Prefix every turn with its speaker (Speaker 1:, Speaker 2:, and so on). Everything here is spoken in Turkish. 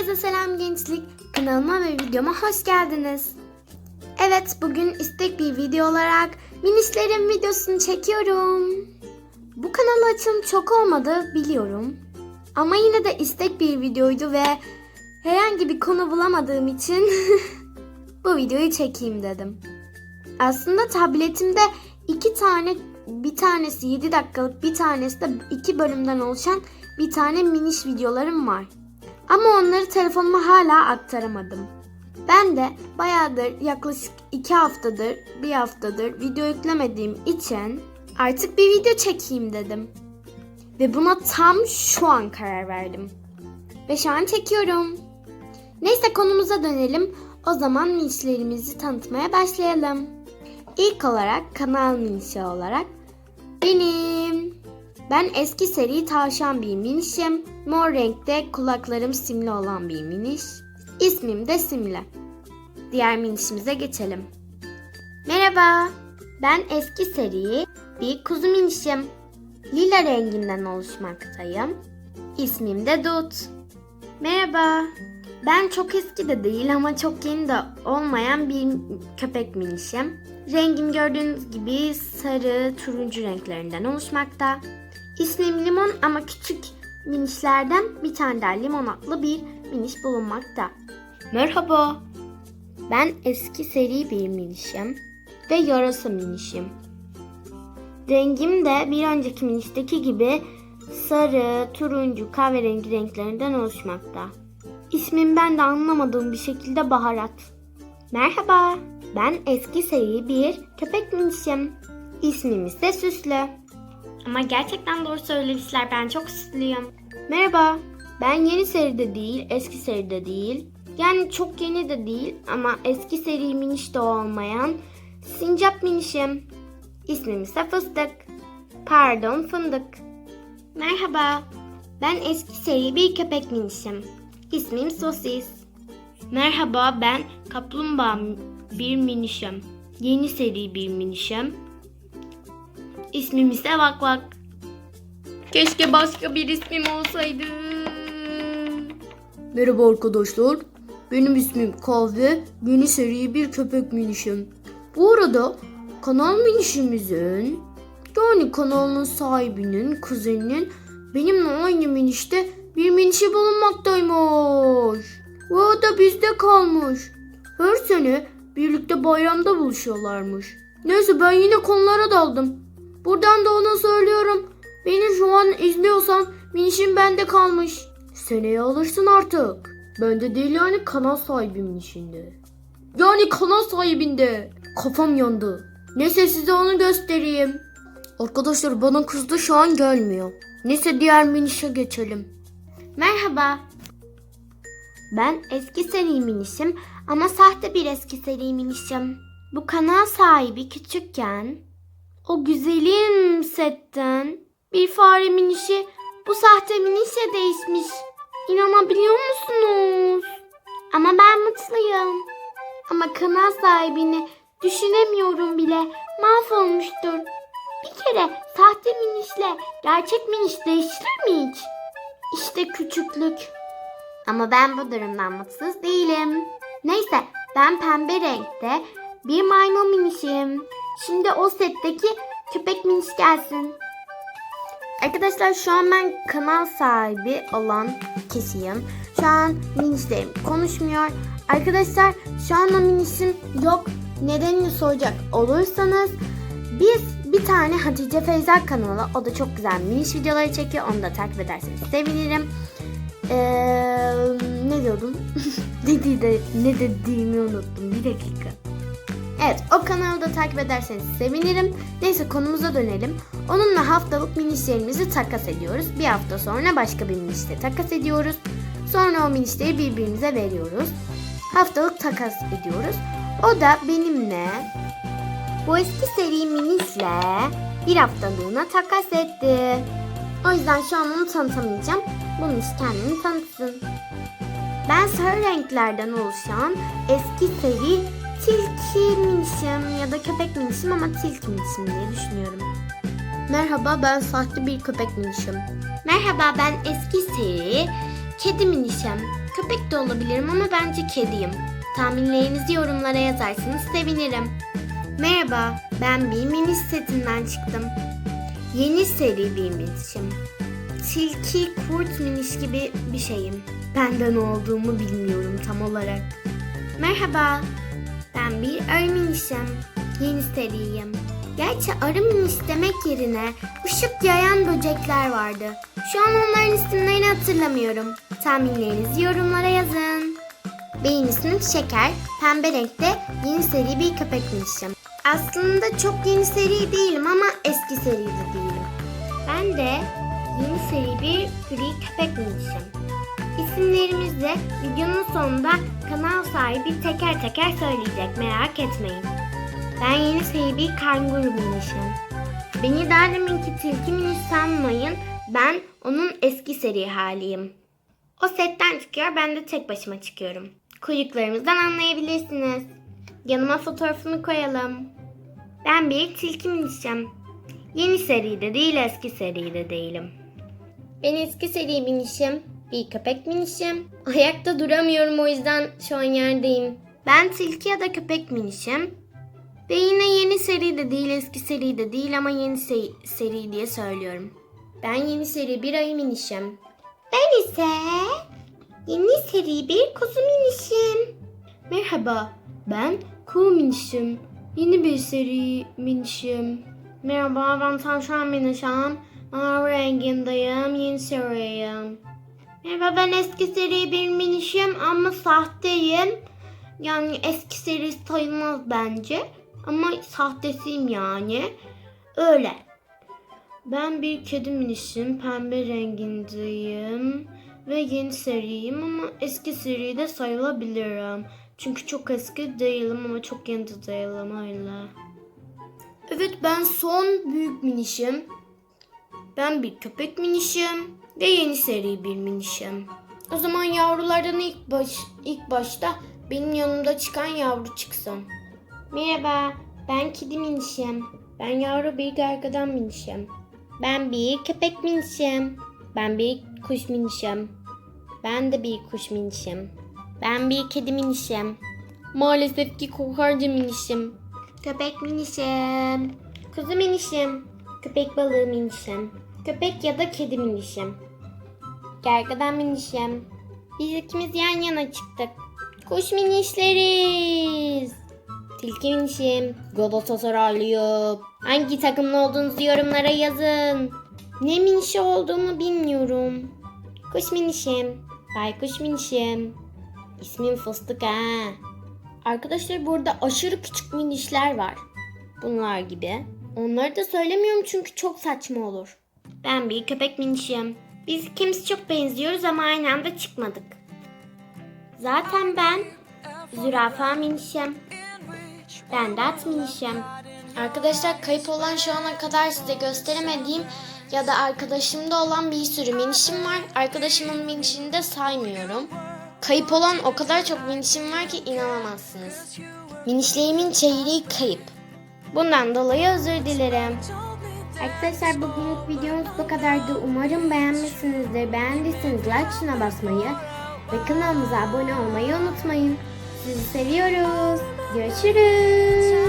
Speaker 1: Herkese selam gençlik. Kanalıma ve videoma hoş geldiniz. Evet bugün istek bir video olarak minişlerin videosunu çekiyorum. Bu kanal açım çok olmadı biliyorum. Ama yine de istek bir videoydu ve herhangi bir konu bulamadığım için bu videoyu çekeyim dedim. Aslında tabletimde iki tane bir tanesi 7 dakikalık bir tanesi de iki bölümden oluşan bir tane miniş videolarım var. Ama onları telefonuma hala aktaramadım. Ben de bayağıdır yaklaşık 2 haftadır, bir haftadır video yüklemediğim için artık bir video çekeyim dedim. Ve buna tam şu an karar verdim. Ve şu an çekiyorum. Neyse konumuza dönelim. O zaman minişlerimizi tanıtmaya başlayalım. İlk olarak kanal minişi olarak benim. Ben eski seri tavşan bir minişim. Mor renkte kulaklarım simli olan bir miniş. İsmim de Simle. Diğer minişimize geçelim. Merhaba. Ben eski seri bir kuzu minişim. Lila renginden oluşmaktayım. İsmim de Dut. Merhaba. Ben çok eski de değil ama çok yeni de olmayan bir köpek minişim. Rengim gördüğünüz gibi sarı, turuncu renklerinden oluşmakta. İsmim Limon ama küçük minişlerden bir tane daha limon adlı bir miniş bulunmakta. Merhaba. Ben eski seri bir minişim ve yarasa minişim. Rengim de bir önceki minişteki gibi sarı, turuncu, kahverengi renklerinden oluşmakta. İsmim ben de anlamadığım bir şekilde baharat. Merhaba, ben eski seri bir köpek minişim. İsmim ise Süslü. Ama gerçekten doğru söylemişler, ben çok süslüyüm. Merhaba, ben yeni seride değil, eski seride değil. Yani çok yeni de değil ama eski seri miniş de olmayan sincap minişim. İsmim ise Fıstık. Pardon Fındık. Merhaba, ben eski seri bir köpek minişim. İsmim Sosis. Merhaba ben kaplumbağa bir minişim. Yeni seri bir minişim. İsmim ise Vak Vak. Keşke başka bir ismim olsaydı.
Speaker 2: Merhaba arkadaşlar. Benim ismim Kahve. Yeni seri bir köpek minişim. Bu arada kanal minişimizin yani kanalın sahibinin kuzeninin benimle aynı minişte bir minişi bulunmaktaymış. O da bizde kalmış. Her sene birlikte bayramda buluşuyorlarmış. Neyse ben yine konulara daldım. Buradan da ona söylüyorum. Beni şu an izliyorsan minişim bende kalmış. Seneye alırsın artık. Bende değil yani kanal sahibimin işinde. Yani kanal sahibinde. Kafam yandı. Neyse size onu göstereyim. Arkadaşlar bana kızdı şu an gelmiyor. Neyse diğer minişe geçelim.
Speaker 1: Merhaba. Ben eski seri minişim ama sahte bir eski seri minişim. Bu kanal sahibi küçükken o güzelim setten bir fare minişi bu sahte minişe değişmiş. İnanabiliyor musunuz? Ama ben mutluyum. Ama kanal sahibini düşünemiyorum bile. Mahvolmuştur. Bir kere sahte minişle gerçek miniş değiştirir mi hiç? İşte küçüklük. Ama ben bu durumdan mutsuz değilim. Neyse ben pembe renkte bir maymun minişim. Şimdi o setteki köpek miniş gelsin. Arkadaşlar şu an ben kanal sahibi olan kişiyim. Şu an minişlerim konuşmuyor. Arkadaşlar şu anda minişim yok. Nedenini soracak olursanız biz bir tane Hatice Feyza kanalı. O da çok güzel miniş videoları çekiyor. Onu da takip ederseniz sevinirim. Ee, ne diyordum? Ne dediğimi unuttum. Bir dakika. Evet o kanalı da takip ederseniz sevinirim. Neyse konumuza dönelim. Onunla haftalık minişlerimizi takas ediyoruz. Bir hafta sonra başka bir minişle takas ediyoruz. Sonra o minişleri birbirimize veriyoruz. Haftalık takas ediyoruz. O da benimle bu eski seri minişle bir haftalığına takas etti. O yüzden şu an onu tanıtamayacağım. Bunun için kendini tanıtsın. Ben sarı renklerden oluşan eski seri tilki minişim ya da köpek minişim ama tilki minişim diye düşünüyorum.
Speaker 2: Merhaba ben sahte bir köpek minişim.
Speaker 1: Merhaba ben eski seri Kedi minişim. Köpek de olabilirim ama bence kediyim. Tahminlerinizi yorumlara yazarsanız sevinirim. Merhaba, ben bir miniş setinden çıktım. Yeni seri bir minişim. Tilki, kurt miniş gibi bir şeyim. Benden olduğumu bilmiyorum tam olarak. Merhaba, ben bir arı minişim. Yeni seriyim. Gerçi arı miniş demek yerine ışık yayan böcekler vardı. Şu an onların isimlerini hatırlamıyorum. Tahminlerinizi yorumlara yazın. Benim ismim Şeker, pembe renkte yeni seri bir köpek minişim. Aslında çok yeni seri değilim ama eski seri de değilim. Ben de yeni seri bir gri köpek minişim. İsimlerimizi de videonun sonunda kanal sahibi teker teker söyleyecek merak etmeyin. Ben yeni seri bir kanguru minişim. Beni daha deminki tilki miniş sanmayın. Ben onun eski seri haliyim. O setten çıkıyor ben de tek başıma çıkıyorum. Kuyruklarımızdan anlayabilirsiniz. Yanıma fotoğrafını koyalım. Ben bir tilki minişim. Yeni seride değil eski seride değilim. Ben eski seri minişim. Bir köpek minişim. Ayakta duramıyorum o yüzden şu an yerdeyim. Ben tilki ya da köpek minişim. Ve yine yeni seri de değil eski seri de değil ama yeni se- seri diye söylüyorum. Ben yeni seri bir ayı minişim. Ben ise yeni seri bir kuzu minişim.
Speaker 2: Merhaba, ben Kuğu Minişim. Yeni bir seri minişim.
Speaker 1: Merhaba ben tavşan minişim. Mavi rengindeyim. Yeni seriyim. Merhaba ben eski seri bir minişim ama sahteyim. Yani eski seri sayılmaz bence. Ama sahtesiyim yani. Öyle.
Speaker 2: Ben bir kedi minişim, pembe rengindeyim ve yeni seriyim ama eski seri de sayılabilirim. Çünkü çok eski değilim ama çok yeni de değilim öyle. Evet ben son büyük minişim. Ben bir köpek minişim ve yeni seri bir minişim. O zaman yavrulardan ilk baş ilk başta benim yanımda çıkan yavru çıksın.
Speaker 1: Merhaba ben kedi minişim.
Speaker 2: Ben yavru bir gargadan minişim.
Speaker 1: Ben bir köpek minişim. Ben bir kuş minişim. Ben de bir kuş minişim. Ben bir kedi minişim.
Speaker 2: Maalesef ki kokarca minişim.
Speaker 1: Köpek minişim. Kuzu minişim. Köpek balığı minişim. Köpek ya da kedi minişim. Gergedan minişim. Biz ikimiz yan yana çıktık. Kuş minişleriz. Tilki minişim. Galatasaraylıyım. Hangi takımlı olduğunuzu yorumlara yazın. Ne minişi olduğumu bilmiyorum. Kuş minişim. Baykuş minişim. İsmim fıstık ha. Arkadaşlar burada aşırı küçük minişler var. Bunlar gibi. Onları da söylemiyorum çünkü çok saçma olur. Ben bir köpek minişim. Biz ikimiz çok benziyoruz ama aynı anda çıkmadık. Zaten ben zürafa minişim. Ben de at minişim.
Speaker 2: Arkadaşlar kayıp olan şu ana kadar size gösteremediğim ya da arkadaşımda olan bir sürü minişim var. Arkadaşımın minişini de saymıyorum. Kayıp olan o kadar çok minişim var ki inanamazsınız. Minişlerimin çeyreği kayıp.
Speaker 1: Bundan dolayı özür dilerim. Arkadaşlar bugünlük videomuz bu kadardı. Umarım beğenmişsinizdir. Beğendiyseniz like tuşuna basmayı ve kanalımıza abone olmayı unutmayın. Sizi seviyoruz. Görüşürüz.